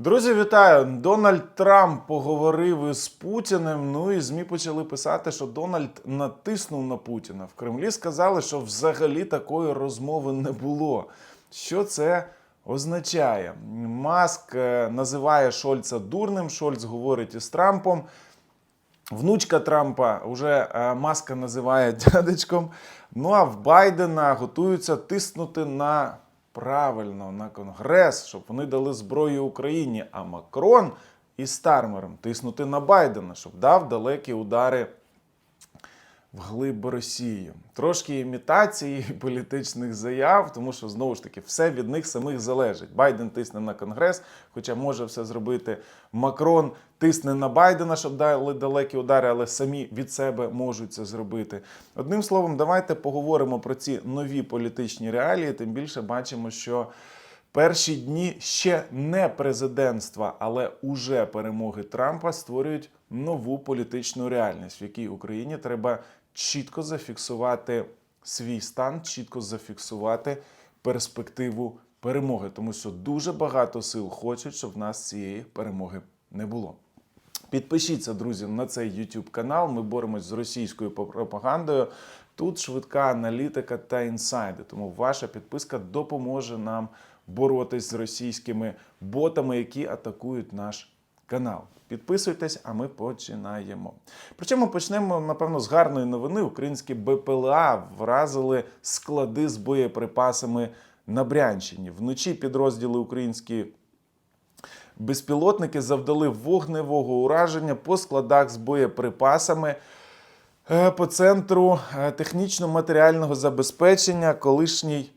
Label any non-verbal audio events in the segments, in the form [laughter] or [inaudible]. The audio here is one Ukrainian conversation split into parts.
Друзі, вітаю! Дональд Трамп поговорив із Путіним. Ну і змі почали писати, що Дональд натиснув на Путіна. В Кремлі сказали, що взагалі такої розмови не було. Що це означає? Маск е, називає Шольца дурним. Шольц говорить із Трампом. Внучка Трампа вже е, Маска називає [laughs] дядечком. Ну а в Байдена готуються тиснути на правильно на Конгрес, щоб вони дали зброю Україні. А Макрон із Стармером тиснути на Байдена, щоб дав далекі удари вглиб Росії. Трошки імітації [laughs] політичних заяв, тому що знову ж таки все від них самих залежить. Байден тисне на Конгрес, хоча може все зробити. Макрон тисне на Байдена, щоб дали далекі удари, але самі від себе можуть це зробити. Одним словом, давайте поговоримо про ці нові політичні реалії. Тим більше бачимо, що. Перші дні ще не президентства, але уже перемоги Трампа створюють нову політичну реальність, в якій Україні треба чітко зафіксувати свій стан, чітко зафіксувати перспективу перемоги, тому що дуже багато сил хочуть, щоб в нас цієї перемоги не було. Підпишіться, друзі, на цей YouTube канал. Ми боремось з російською пропагандою. Тут швидка аналітика та інсайди. Тому ваша підписка допоможе нам боротись з російськими ботами, які атакують наш канал. Підписуйтесь, а ми починаємо. Причому почнемо, напевно, з гарної новини. Українські БПЛА вразили склади з боєприпасами на Брянщині. Вночі підрозділи українські безпілотники завдали вогневого ураження по складах з боєприпасами е, по центру е, технічно-матеріального забезпечення, колишній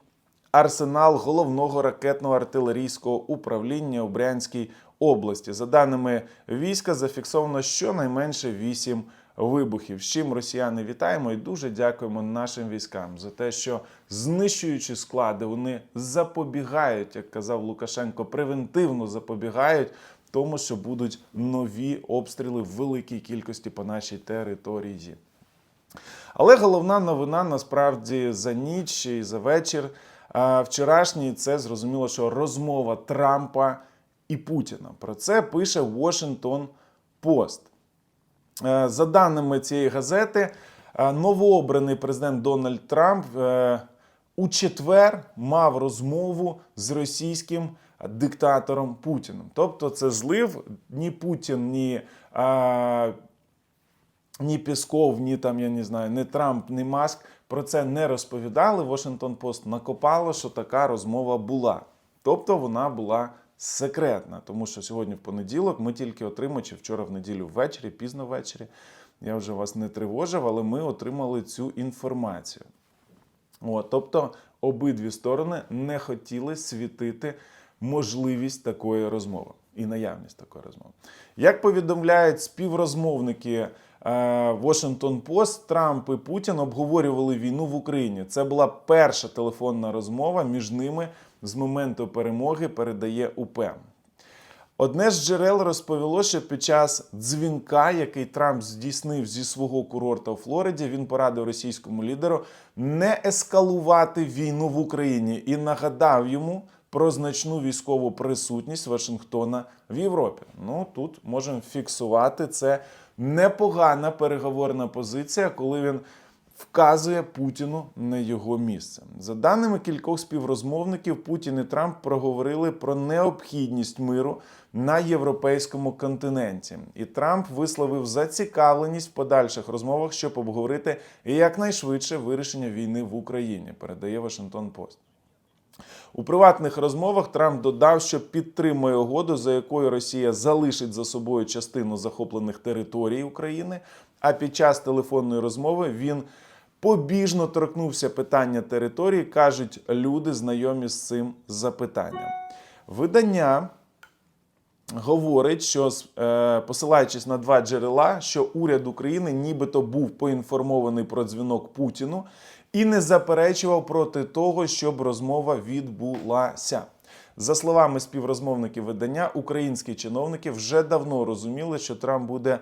арсенал головного ракетно-артилерійського управління у Брянській області. За даними війська, зафіксовано щонайменше 8 вибухів. З чим росіяни вітаємо і дуже дякуємо нашим військам за те, що знищуючи склади, вони запобігають, як казав Лукашенко, превентивно запобігають. Тому що будуть нові обстріли в великій кількості по нашій території. Але головна новина насправді за ніч і за вечір. Вчорашній це зрозуміло, що розмова Трампа і Путіна. Про це пише Washington Post. Е, За даними цієї газети, е, новообраний президент Дональд Трамп е, у четвер мав розмову з російським диктатором Путіним. Тобто, це злив ні Путін, ні. ні Пісков, ні там, я не знаю, ні Трамп, ні Маск про це не розповідали. Washington Post накопало, що така розмова була. Тобто вона була секретна, тому що сьогодні в понеділок ми тільки отримали, чи вчора в неділю ввечері, пізно ввечері. Я вже вас не тривожив, але ми отримали цю інформацію. От, тобто обидві сторони не хотіли світити можливість такої розмови і наявність такої розмови. Як повідомляють співрозмовники е, Washington Post, Трамп і Путін обговорювали війну в Україні. Це була перша телефонна розмова між ними з моменту перемоги, передає УП. Одне з джерел розповіло, що під час дзвінка, який Трамп здійснив зі свого курорта у Флориді, він порадив російському лідеру не ескалувати війну в Україні і нагадав йому про значну військову присутність Вашингтона в Європі. Ну тут можемо фіксувати це непогана переговорна позиція, коли він вказує Путіну на його місце. За даними кількох співрозмовників, Путін і Трамп проговорили про необхідність миру на європейському континенті. І Трамп висловив зацікавленість в подальших розмовах, щоб обговорити якнайшвидше вирішення війни в Україні. Передає Вашингтон Пост. У приватних розмовах Трамп додав, що підтримує угоду, за якою Росія залишить за собою частину захоплених територій України. А під час телефонної розмови він побіжно торкнувся питання території, кажуть люди, знайомі з цим запитанням. Видання говорить, що е, посилаючись на два джерела, що уряд України нібито був поінформований про дзвінок Путіну і не заперечував проти того, щоб розмова відбулася. За словами співрозмовників видання, українські чиновники вже давно розуміли, що Трамп буде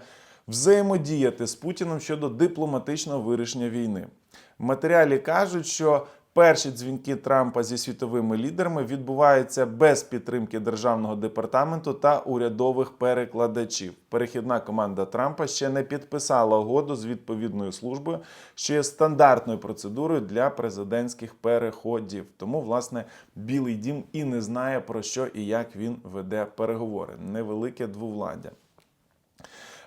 взаємодіяти з Путіним щодо дипломатичного вирішення війни. В матеріалі кажуть, що перші дзвінки Трампа зі світовими лідерами відбуваються без підтримки державного департаменту та урядових перекладачів. Перехідна команда Трампа ще не підписала угоду з відповідною службою, що є стандартною процедурою для президентських переходів. Тому, власне, Білий Дім і не знає про що і як він веде переговори. Невелике двовладдя.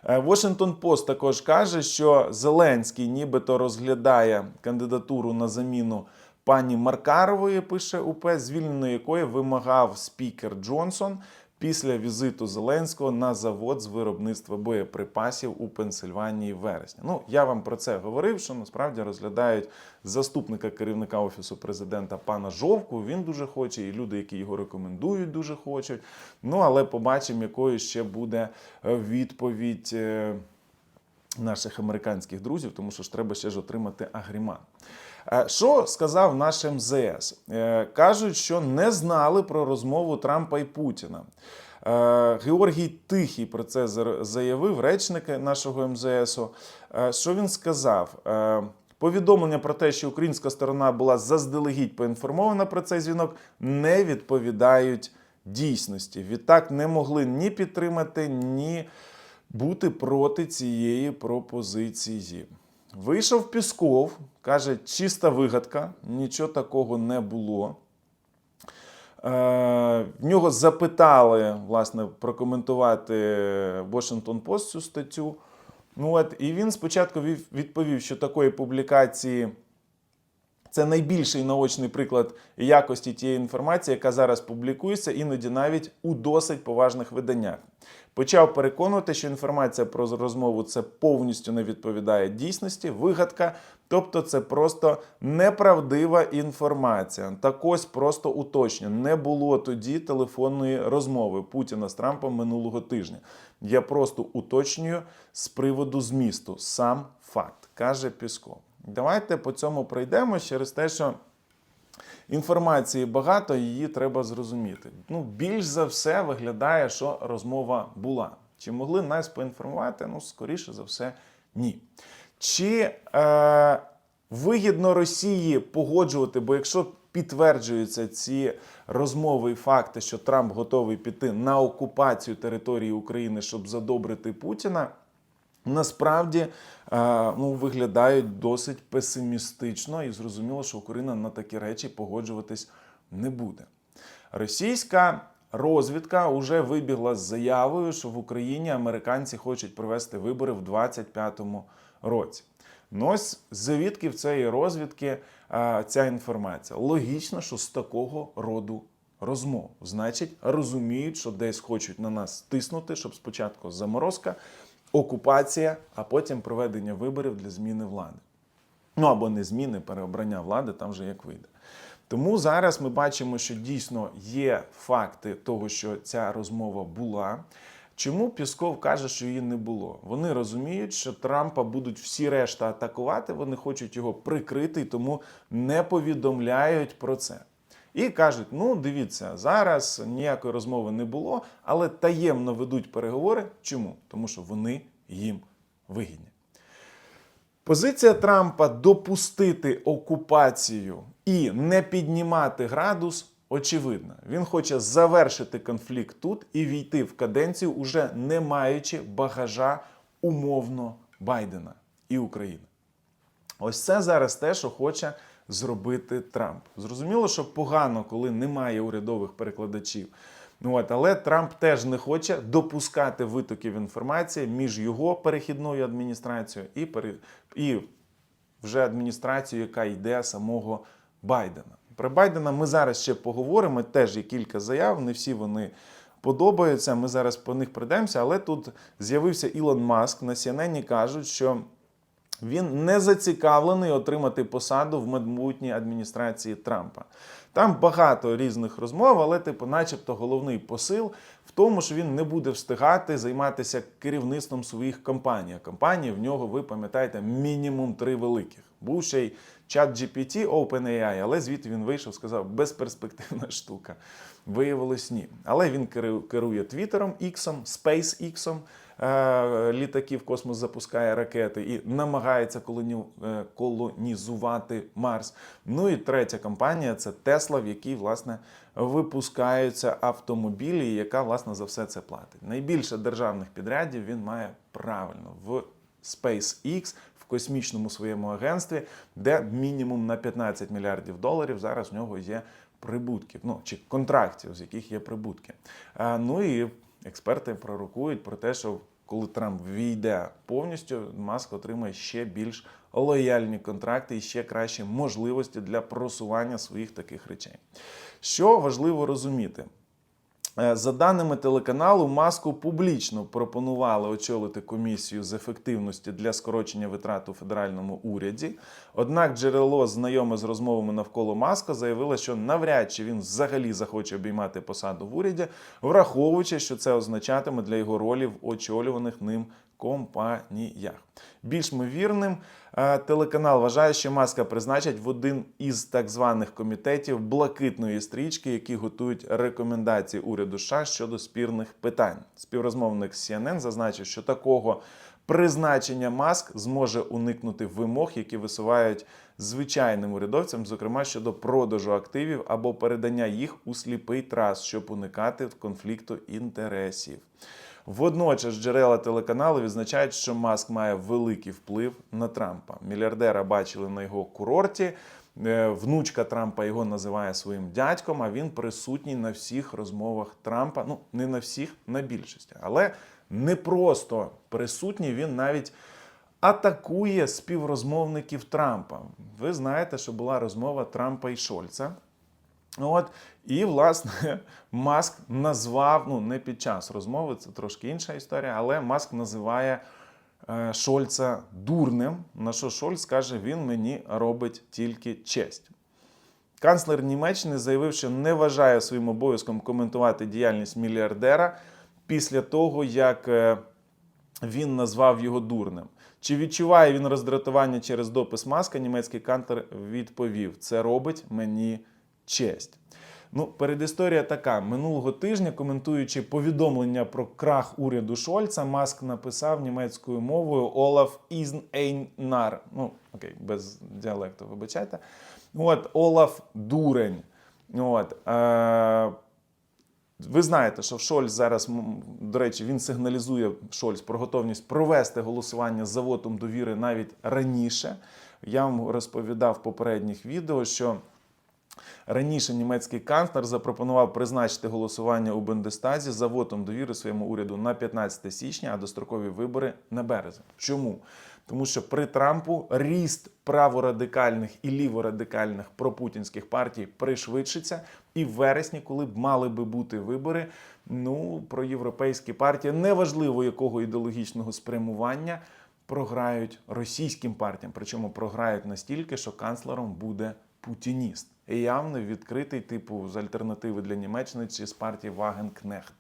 Е, Washington Post також каже, що Зеленський нібито розглядає кандидатуру на заміну пані Маркарової, пише УП, звільненої якої вимагав спікер Джонсон після візиту Зеленського на завод з виробництва боєприпасів у Пенсильванії в вересні. Ну, я вам про це говорив, що насправді розглядають заступника керівника офісу президента пана Жовку. Він дуже хоче, і люди, які його рекомендують, дуже хочуть. Ну, але побачимо, якою ще буде е, відповідь. е, наших американських друзів, тому що ж треба ще ж отримати агріман. Е, Що сказав наш МЗС? Е, Кажуть, що не знали про розмову Трампа і Путіна. Е, Георгій Тихий про це заявив, речник нашого МЗСу. Е, Що він сказав? Повідомлення про те, що українська сторона була заздалегідь поінформована про цей дзвінок, не відповідають дійсності. Відтак не могли ні підтримати, ні бути проти цієї пропозиції. Вийшов Пісков, каже, чиста вигадка, нічого такого не було. Е, В нього запитали власне прокоментувати Washington Post цю статтю. Ну от, і він спочатку відповів, що такої публікації це найбільший наочний приклад якості тієї інформації, яка зараз публікується, іноді навіть у досить поважних виданнях. Почав переконувати, що інформація про розмову це повністю не відповідає дійсності, вигадка, тобто це просто неправдива інформація. Так ось просто уточню, не було тоді телефонної розмови Путіна з Трампом минулого тижня. Я просто уточнюю з приводу змісту сам факт, каже Пісков. Давайте по цьому пройдемо через те, що інформації багато, її треба зрозуміти. Ну, більш за все виглядає, що розмова була. Чи могли нас поінформувати? Ну, скоріше за все, ні. Чи е, вигідно Росії погоджувати, бо якщо підтверджуються ці розмови і факти, що Трамп готовий піти на окупацію території України, щоб задобрити Путіна, насправді е, ну, виглядають досить песимістично і зрозуміло, що Україна на такі речі погоджуватись не буде. Російська розвідка вже вибігла з заявою, що в Україні американці хочуть провести вибори в 2025 році. Ну ось звідки в цієї розвідки е, ця інформація? Логічно, що з такого роду розмов. Значить, розуміють, що десь хочуть на нас тиснути, щоб спочатку заморозка, окупація, а потім проведення виборів для зміни влади. Ну або не зміни, переобрання влади, там вже як вийде. Тому зараз ми бачимо, що дійсно є факти того, що ця розмова була. Чому Пісков каже, що її не було? Вони розуміють, що Трампа будуть всі решта атакувати, вони хочуть його прикрити, і тому не повідомляють про це. І кажуть: ну дивіться, зараз ніякої розмови не було, але таємно ведуть переговори. Чому? Тому що вони їм вигідні. Позиція Трампа допустити окупацію і не піднімати градус очевидна. Він хоче завершити конфлікт тут і війти в каденцію, уже не маючи багажа умовно Байдена і України. Ось це зараз те, що хоче зробити Трамп. Зрозуміло, що погано, коли немає урядових перекладачів. Ну, от, але Трамп теж не хоче допускати витоків інформації між його перехідною адміністрацією і, пере... і вже адміністрацією, яка йде самого Байдена. Про Байдена ми зараз ще поговоримо. Теж є кілька заяв, не всі вони подобаються. Ми зараз по них прийдемося, але тут з'явився Ілон Маск. На CNN кажуть, що він не зацікавлений отримати посаду в майбутній адміністрації Трампа. Там багато різних розмов, але, типу, начебто, головний посил в тому, що він не буде встигати займатися керівництвом своїх компаній. Компанії в нього, ви пам'ятаєте, мінімум три великих. Був ще й чат GPT, OpenAI, але звідти він вийшов, сказав, безперспективна штука. Виявилось ні. Але він керує Твіттером, Іксом, SpaceX, літаки в космос запускає ракети і намагається е, колонізувати Марс. Ну і третя компанія це Тесла, в якій власне випускаються автомобілі, яка власне за все це платить. Найбільше державних підрядів він має правильно в SpaceX, в космічному своєму агентстві, де мінімум на 15 мільярдів доларів зараз в нього є прибутків, ну чи контрактів, з яких є прибутки. А, ну і експерти пророкують про те, що коли Трамп війде повністю, Маск отримає ще більш лояльні контракти і ще кращі можливості для просування своїх таких речей. Що важливо розуміти? Е, За даними телеканалу, маску публічно пропонували очолити комісію з ефективності для скорочення витрат у федеральному уряді. Однак джерело, знайоме з розмовами навколо маска, заявило, що навряд чи він взагалі захоче обіймати посаду в уряді, враховуючи, що це означатиме для його ролі в очолюваних ним компаніях. Більш ймовірним, е, телеканал вважає, що маска призначать в один із так званих комітетів блакитної стрічки, які готують рекомендації уряду США щодо спірних питань. Співрозмовник CNN зазначив, що такого призначення маск зможе уникнути вимог, які висувають звичайним урядовцям, зокрема щодо продажу активів або передання їх у сліпий трас, щоб уникати конфлікту інтересів. Водночас джерела телеканалу відзначають, що Маск має великий вплив на Трампа. Мільярдера бачили на його курорті. Е, Внучка Трампа його називає своїм дядьком, а він присутній на всіх розмовах Трампа. Ну, не на всіх, на більшості. Але не просто присутній, він навіть атакує співрозмовників Трампа. Ви знаєте, що була розмова Трампа і Шольца. От, і, власне, [laughs] Маск назвав, ну не під час розмови, це трошки інша історія, але Маск називає е, Шольца дурним. На що Шольц каже, він мені робить тільки честь. Канцлер Німеччини заявив, що не вважає своїм обов'язком коментувати діяльність мільярдера після того, як е, він назвав його дурним. Чи відчуває він роздратування через допис маска? Німецький канцлер відповів: це робить мені честь. Ну, передісторія така: минулого тижня, коментуючи повідомлення про крах уряду Шольца, Маск написав німецькою мовою Олаф ізн ейн. Ну, окей, без діалекту, вибачайте. От Олаф дурень. От, е, ви знаєте, що Шольц зараз, до речі, він сигналізує Шольц про готовність провести голосування за вотом довіри навіть раніше. Я вам розповідав в попередніх відео, що раніше німецький канцлер запропонував призначити голосування у Бундестазі за вотом довіри своєму уряду на 15 січня, а дострокові вибори на березень. Чому? Тому що при Трампу ріст праворадикальних і ліворадикальних пропутінських партій пришвидшиться, і в вересні, коли б мали би бути вибори, ну про європейські партії, неважливо якого ідеологічного спрямування, програють російським партіям. Причому програють настільки, що канцлером буде путініст. І явно відкритий, типу, з альтернативи для Німеччини чи з партії Вагенкнехт.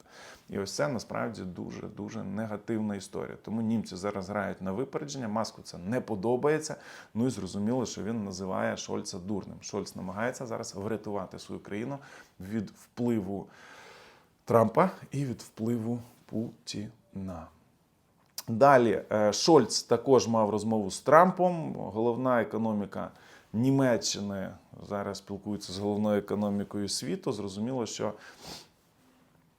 І ось це насправді дуже дуже негативна історія. Тому німці зараз грають на випередження. Маску це не подобається. Ну і зрозуміло, що він називає Шольца дурним. Шольц намагається зараз врятувати свою країну від впливу Трампа і від впливу Путіна. Далі е, Шольц також мав розмову з Трампом. Головна економіка Німеччини зараз спілкується з головною економікою світу. Зрозуміло, що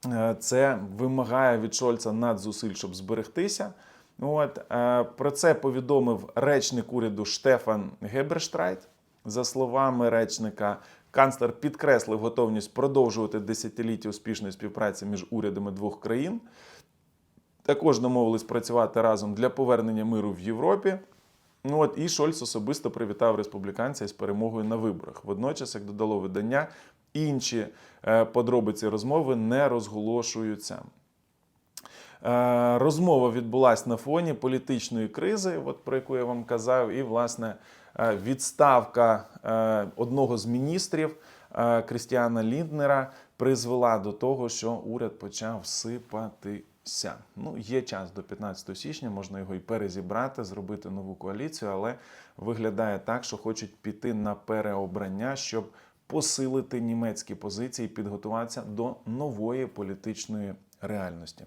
е, це вимагає від Шольца надзусиль, щоб зберегтися. От е, про це повідомив речник уряду Штефан Геберштрайт. За словами речника, канцлер підкреслив готовність продовжувати десятиліття успішної співпраці між урядами двох країн. Також домовились працювати разом для повернення миру в Європі. Ну от і Шольц особисто привітав республіканця із перемогою на виборах. Водночас, як додало видання, інші е, подробиці розмови не розголошуються. Е, Розмова відбулася на фоні політичної кризи, от про яку я вам казав, і власне е, відставка одного з міністрів Крістіана Лінднера призвела до того, що уряд почав сипатися. Ну, є час до 15 січня, можна його і перезібрати, зробити нову коаліцію, але виглядає так, що хочуть піти на переобрання, щоб посилити німецькі позиції, підготуватися до нової політичної реальності.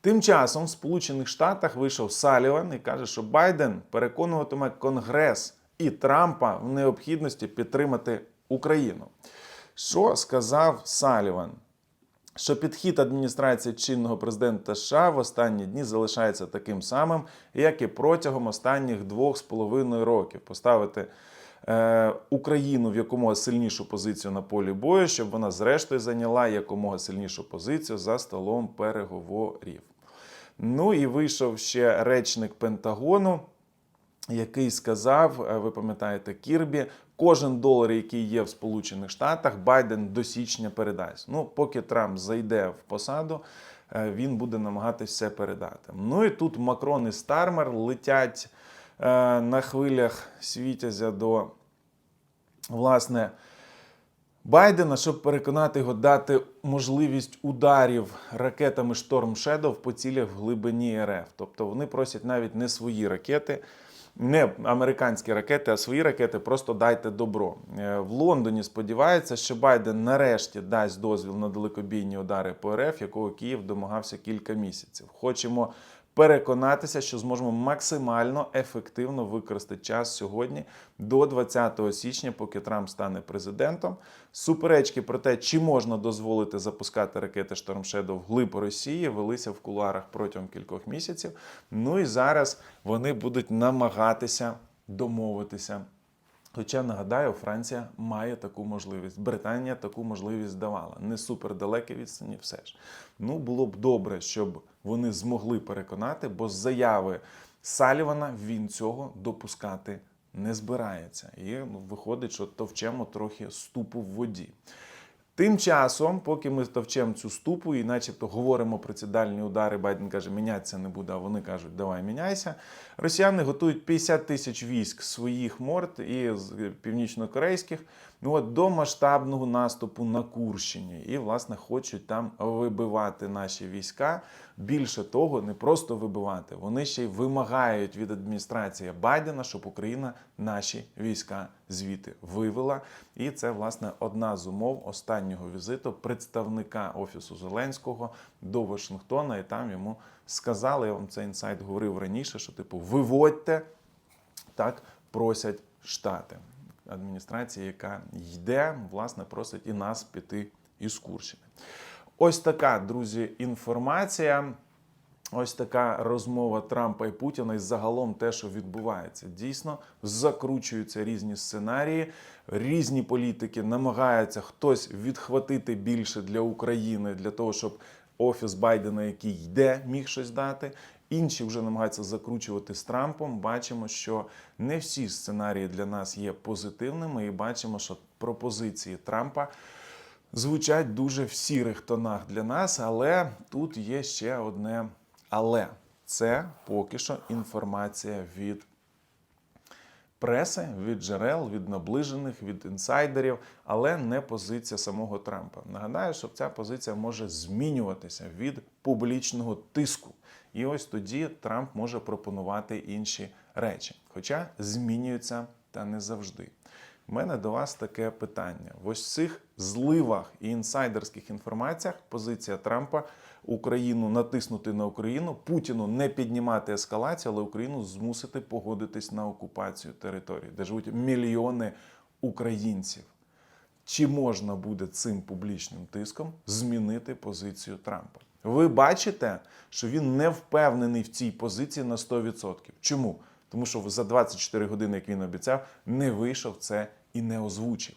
Тим часом в Сполучених Штатах вийшов Саліван і каже, що Байден переконуватиме Конгрес і Трампа в необхідності підтримати Україну. Що сказав Саліван? Що підхід адміністрації чинного президента США в останні дні залишається таким самим, як і протягом останніх двох з половиною років. Поставити е, Україну в якомога сильнішу позицію на полі бою, щоб вона зрештою зайняла якомога сильнішу позицію за столом переговорів. Ну і вийшов ще речник Пентагону, який сказав: е, ви пам'ятаєте, Кірбі, кожен долар, який є в Сполучених Штатах, Байден до січня передасть. Ну, поки Трамп зайде в посаду, е, він буде намагатися все передати. Ну і тут Макрон і Стармер летять е, на хвилях світязя до власне. Байдена, щоб переконати його дати можливість ударів ракетами Storm Shadow по цілях в глибині РФ. Тобто вони просять навіть не свої ракети, не американські ракети, а свої ракети. Просто дайте добро. Е, В Лондоні сподівається, що Байден нарешті дасть дозвіл на далекобійні удари по РФ, якого Київ домагався кілька місяців. Хочемо переконатися, що зможемо максимально ефективно використати час сьогодні до 20 січня, поки Трамп стане президентом. Суперечки про те, чи можна дозволити запускати ракети Storm Shadow вглиб Росії, велися в куларах протягом кількох місяців. Ну і зараз вони будуть намагатися домовитися. Хоча нагадаю, Франція має таку можливість. Британія таку можливість давала. Не супер супердалекі відстані, все ж. Ну було б добре, щоб вони змогли переконати, бо з заяви Салівана він цього допускати не збирається. І ну, виходить, що товчемо трохи ступу в воді. Тим часом, поки ми товчемо цю ступу і начебто говоримо про ці дальні удари, Байден каже, мінятися не буде, а вони кажуть, давай міняйся. Росіяни готують 50 тисяч військ своїх морд і північнокорейських ну, от, до масштабного наступу на Курщині. І, власне, хочуть там вибивати наші війська. Більше того, не просто вибивати, вони ще й вимагають від адміністрації Байдена, щоб Україна наші війська звідти вивела. І це, власне, одна з умов останнього візиту представника офісу Зеленського до Вашингтона. І там йому сказали, я вам цей інсайт говорив раніше, що типу виводьте, так просять штати. Адміністрація, яка йде, власне, просить і нас піти із Курщини. Ось така, друзі, інформація. Ось така розмова Трампа і Путіна і загалом те, що відбувається. Дійсно, закручуються різні сценарії, різні політики намагаються хтось відхватити більше для України для того, щоб офіс Байдена, який йде, міг щось дати. Інші вже намагаються закручувати з Трампом. Бачимо, що не всі сценарії для нас є позитивними, і бачимо, що пропозиції Трампа звучать дуже в сірих тонах для нас, але тут є ще одне але. Це поки що інформація від преси, від джерел, від наближених, від інсайдерів, але не позиція самого Трампа. Нагадаю, що ця позиція може змінюватися від публічного тиску. І ось тоді Трамп може пропонувати інші речі, хоча змінюються та не завжди. У мене до вас таке питання: в ось цих зливах і інсайдерських інформаціях позиція Трампа Україну натиснути на Україну, Путіну не піднімати ескалацію, але Україну змусити погодитись на окупацію території, де живуть мільйони українців. Чи можна буде цим публічним тиском змінити позицію Трампа? Ви бачите, що він не впевнений в цій позиції на 100%. Чому? Тому що за 24 години, як він обіцяв, не вийшов це і не озвучив.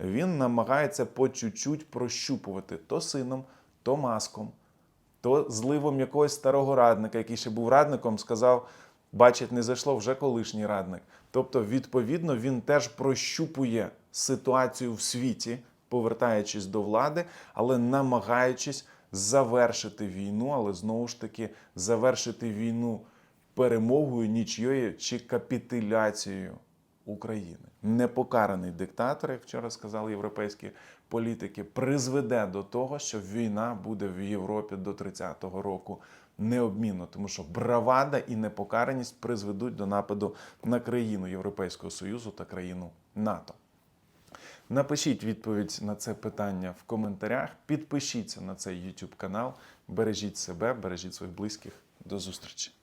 Він намагається по чуть-чуть прощупувати то сином, то маском, то зливом якогось старого радника, який ще був радником, сказав: бачить, не зайшло вже колишній радник. Тобто, відповідно, він теж прощупує ситуацію в світі, повертаючись до влади, але намагаючись завершити війну, але знову ж таки завершити війну перемогою нічйою чи капітуляцією України. Непокараний диктатор, як вчора сказали європейські політики, призведе до того, що війна буде в Європі до 30-го року необмінно, тому що бравада і непокараність призведуть до нападу на країну Європейського Союзу та країну НАТО. Напишіть відповідь на це питання в коментарях. Підпишіться на цей YouTube канал. Бережіть себе, бережіть своїх близьких. До зустрічі!